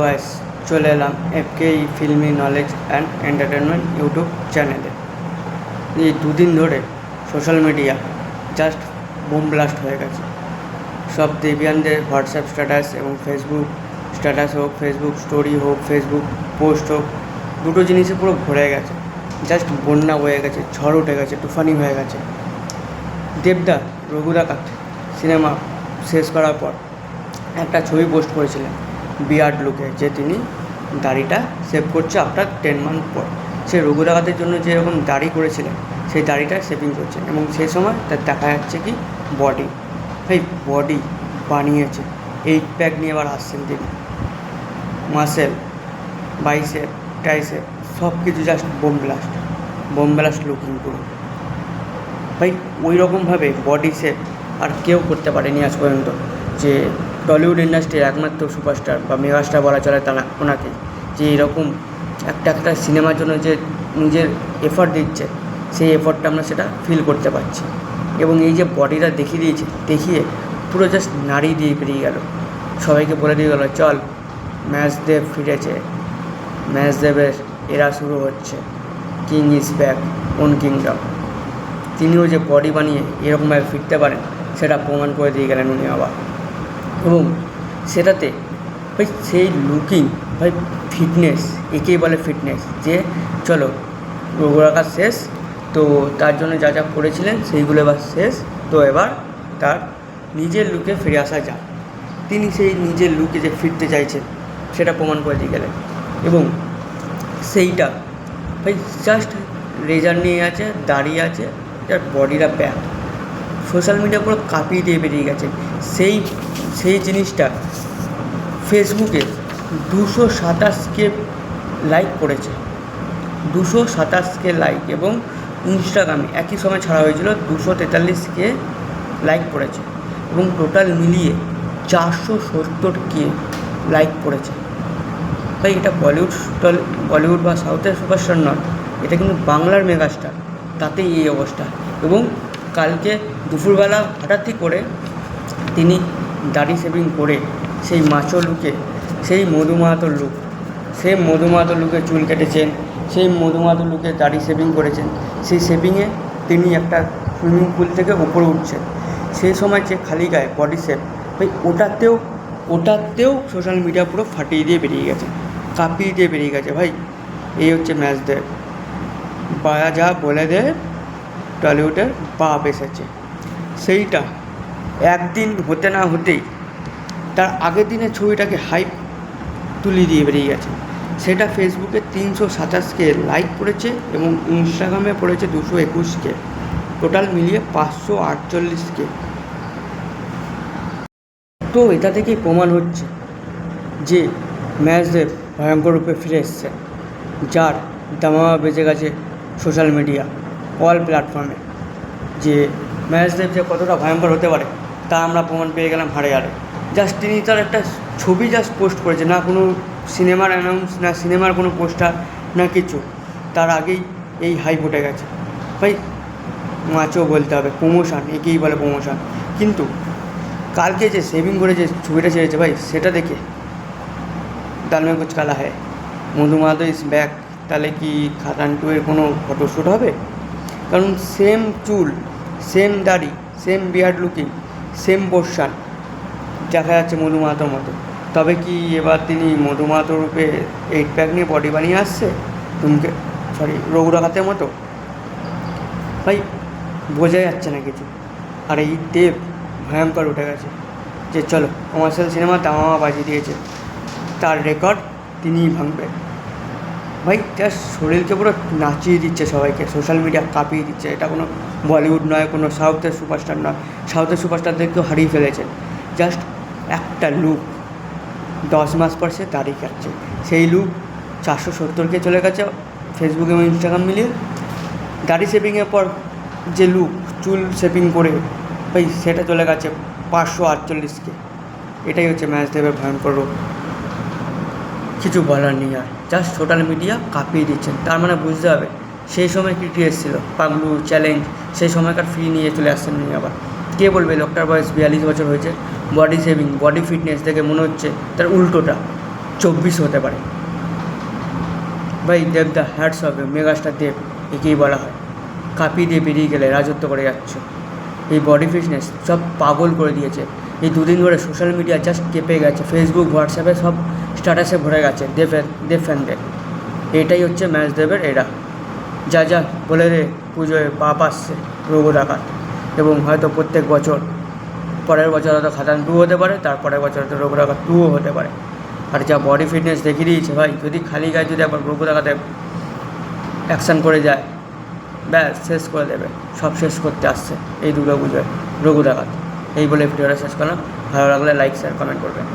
Guys চলে এলাম FK filmy knowledge and entertainment YouTube চ্যানেলে এই দুদিন ধরে social media just boom blast হয়ে গেছে। সব দেবিয়ানদের হোয়াটসঅ্যাপ স্ট্যাটাস এবং ফেসবুক স্ট্যাটাস হোক ফেসবুক স্টোরি হোক ফেসবুক পোস্ট হোক, দুটো জিনিসে পুরো ভরে গেছে। জাস্ট বন্যা হয়ে গেছে, ঝড় উঠে গেছে, তুফানি হয়ে গেছে। দেবদা রঘুদাকাত সিনেমা শেষ করার পর একটা ছবি পোস্ট করেছিলেন। বিয়ার্ড লুকে যে তিনি দাড়িটা সেভ করছে আফটার টেন মান্থ পর। সে রঘুদাকাতের জন্য যেরকম দাড়ি করেছিলেন, সেই দাড়িটা সেভিং করছেন এবং সেই সময় তার দেখা যাচ্ছে কি বডি এই বডি বানিয়েছে। এইট প্যাক নিয়ে আবার আসছেন তিনি। মাসেল বাইসেপ টাইসেপ সব কিছু just bomb blast bomb blast looking পুরো ভাই ওই রকমভাবে বডি শেপ আর কেউ করতে পারেনি আজ পর্যন্ত যে টলিউড ইন্ডাস্ট্রির একমাত্র সুপারস্টার বা মেগাস্টার বলা চলে তারা ওনাকে, যে এরকম একটা একটা সিনেমার জন্য যে নিজের এফর্ট দিচ্ছে, সেই এফর্টটা আমরা সেটা ফিল করতে পারছি। এবং এই যে বডিটা দেখিয়ে দিয়েছে, দেখিয়ে পুরো জাস্ট নাড়ি দিয়ে বেরিয়ে গেল। সবাইকে বলে দিয়ে গেলো, চল, ম্যাচ দেব ফিরেছে, ম্যাচ দেবের এরা শুরু হচ্ছে king is back own kingdom তিনিও যে বডি বানিয়ে এরকমভাবে ফিরতে পারেন, সেটা প্রমাণ করে দিয়ে গেলেন উনি আবার। এবং সেটাতে ভাই সেই লুকিং ভাই ফিটনেস একেই বলে ফিটনেস যে চলো রাখা শেষ, তো তার জন্য যা যা করেছিলেন সেইগুলো এবার শেষ, তো এবার তার নিজের লুকে ফিরে আসা যাক। তিনি সেই নিজের লুকে যে ফিরতে চাইছেন, সেটা প্রমাণ করে দিয়ে গেলেন। এবং সেইটা, ভাই জাস্ট রেজার নিয়ে আছে, দাঁড়িয়ে আছে, তার বডিটা ব্যাক সোশ্যাল মিডিয়া পুরো কাঁপিয়ে দিয়ে বেরিয়ে গেছে। সেই সেই জিনিসটা ফেসবুকে দুশো সাতাশকে লাইক করেছে। দুশো সাতাশকে লাইক এবং ইনস্টাগ্রামে একই সময় ছাড়া হয়েছিল দুশো তেতাল্লিশকে লাইক করেছে এবং টোটাল মিলিয়ে চারশো সত্তরকে লাইক করেছে। ভাই এটা বলিউড বলিউড বা সাউথের সুপারস্টার নয়, এটা কিন্তু বাংলার মেগাস্টার, তাতেই এই অবস্থা। এবং কালকে দুপুরবেলা হঠাৎই করে তিনি দাড়ি সেভিং করে সেই মাচো লুকে, সেই মধুমাহাতর লুক, সেই মধুমাহাতর লুকে চুল কেটেছেন, সেই মধুমাহাতর লুকে দাড়ি সেভিং করেছেন, সেই সেভিংয়ে তিনি একটা সুইমিং পুল থেকে উপরে উঠছেন। সেই সময় যে খালি গায়ে বডি শেপ ভাই ওটাতেও ওটাতেও সোশ্যাল মিডিয়া পুরো ফাটিয়ে দিয়ে বেরিয়ে গেছে, কাঁপিয়ে দিয়ে বেরিয়ে গেছে ভাই। এই হচ্ছে ম্যাচ দেব বা যা বলে দে টলিউডের বাপ এসেছে। সেইটা একদিন হতে না হতেই তার আগের দিনের ছবিটাকে হাইপ তুলে দিয়ে বেরিয়ে গেছে। সেটা ফেসবুকে তিনশো সাতাশকে লাইক করেছে এবং ইনস্টাগ্রামে পড়েছে দুশো একুশকে। টোটাল মিলিয়ে পাঁচশো আটচল্লিশকে। তো এটা থেকেই প্রমাণ হচ্ছে যে ম্যাচদের ভয়ঙ্কর রূপে ফিরে এসছে, যার দামামা বেজে গেছে সোশ্যাল মিডিয়া অল প্ল্যাটফর্মে যে ম্যাচদেব যে কতটা ভয়ঙ্কর হতে পারে তা আমরা প্রমাণ পেয়ে গেলাম হারে হারে জাস্ট তিনি তার একটা ছবি জাস্ট পোস্ট করেছে, না কোনো সিনেমার অ্যানাউন্স না সিনেমার কোনো পোস্টার না কিছু। তার আগেই এই হাইপ উঠে গেছে। ভাই মাছও বলতে হবে প্রমোশন একেই বলে প্রমোশন কিন্তু কালকে যে সেভিং করে যে ছবিটা ছেড়েছে ভাই, সেটা দেখে দাল মে কুচ কালা হ্যায়। মধুমাধব ইস ব্যাক তাহলে কি খাতান টু এর কোনো ফটোশ্যুট হবে? কারণ সেম চুল সেম দাড়ি same beard looking same portion দেখা যাচ্ছে মধু মাহাতোর মতো। তবে কি এবার তিনি মধু মাহাতো রূপে এইট প্যাক নিয়ে বডি বানিয়ে আসছে? তুমকে সরি রঘুরাঘাতের মতো? ভাই, বোঝা যাচ্ছে না কিছু। আর, এই দেব ভয়ঙ্কর উঠে গেছে। যে চলো কমার্শিয়াল সিনেমা দামামা বাজিয়ে দিয়েছে। তার রেকর্ড তিনিই ভাঙবে। ভাই জাস্ট শরীরকে পুরো নাচিয়ে দিচ্ছে সবাইকে সোশ্যাল মিডিয়া কাঁপিয়ে দিচ্ছে। এটা কোনো বলিউড নয়, কোনো সাউথের সুপারস্টার নয়। সাউথের সুপারস্টারদেরকেও হারিয়ে ফেলেছে। জাস্ট একটা লুক দশ মাস পর সে দাড়ি কাটছে। সেই লুক চারশো সত্তরকে চলে গেছে ফেসবুক এবং ইনস্টাগ্রাম মিলিয়ে। দাড়ি শেপিংয়ের পর যে লুক চুল শেপিং করে, ভাই, সেটা চলে গেছে পাঁচশো আটচল্লিশকে এটাই হচ্ছে ম্যাচ দেবের ভয়ঙ্কর রূপ। কিছু বলার নেই আর। জাস্ট সোশ্যাল মিডিয়া কাঁপিয়ে দিচ্ছেন। তার মানে বুঝতে হবে, সেই সময় কী কী এসেছিল? পাগলু চ্যালেঞ্জ সেই সময়কার ফ্রি নিয়ে চলে আসছেন উনি আবার। কে বলবে? লোকটার বয়স বিয়াল্লিশ বছর হয়েছে। বডি সেভিং বডি ফিটনেস দেখে মনে হচ্ছে তার উল্টোটা। চব্বিশ হতে পারে। ভাই, দেব দ্য হ্যাটস হবে মেগাস্টার দেব, একেই বলা হয়। কাঁপিয়ে দিয়ে বেরিয়ে গেলে, রাজত্ব করে যাচ্ছে। এই বডি ফিটনেস সব পাগল করে দিয়েছে। এই দুদিন ধরে সোশ্যাল মিডিয়া জাস্ট কেঁপে গেছে ফেসবুক হোয়াটসঅ্যাপে সব স্ট্যাটাসে ভরে গেছে দেবের দেব ফ্যানদের এটাই হচ্ছে ম্যাচ দেবের এরা যা যা বলে রে, পুজোয় পাপ আসছে, রোগ ডাকাত এবং হয়তো প্রত্যেক বছর, পরের বছর হয়তো খাদান টু হতে পারে, তারপরের বছর হয়তো রোগ ডাকাত টুও হতে পারে। আর যা বডি ফিটনেস দেখিয়ে দিয়েছে ভাই, যদি খালি গায়ে যদি একবার রোগ ডাকাতে অ্যাকশান করে যায়, ব্যাস, শেষ করে দেবে। সব শেষ করতে আসছে এই দুর্গা পুজোয় রঘু ডাকাত এই বলে ভিডিওটা শেষ করলাম। ভালো লাগলে লাইক শেয়ার কমেন্ট করবেন।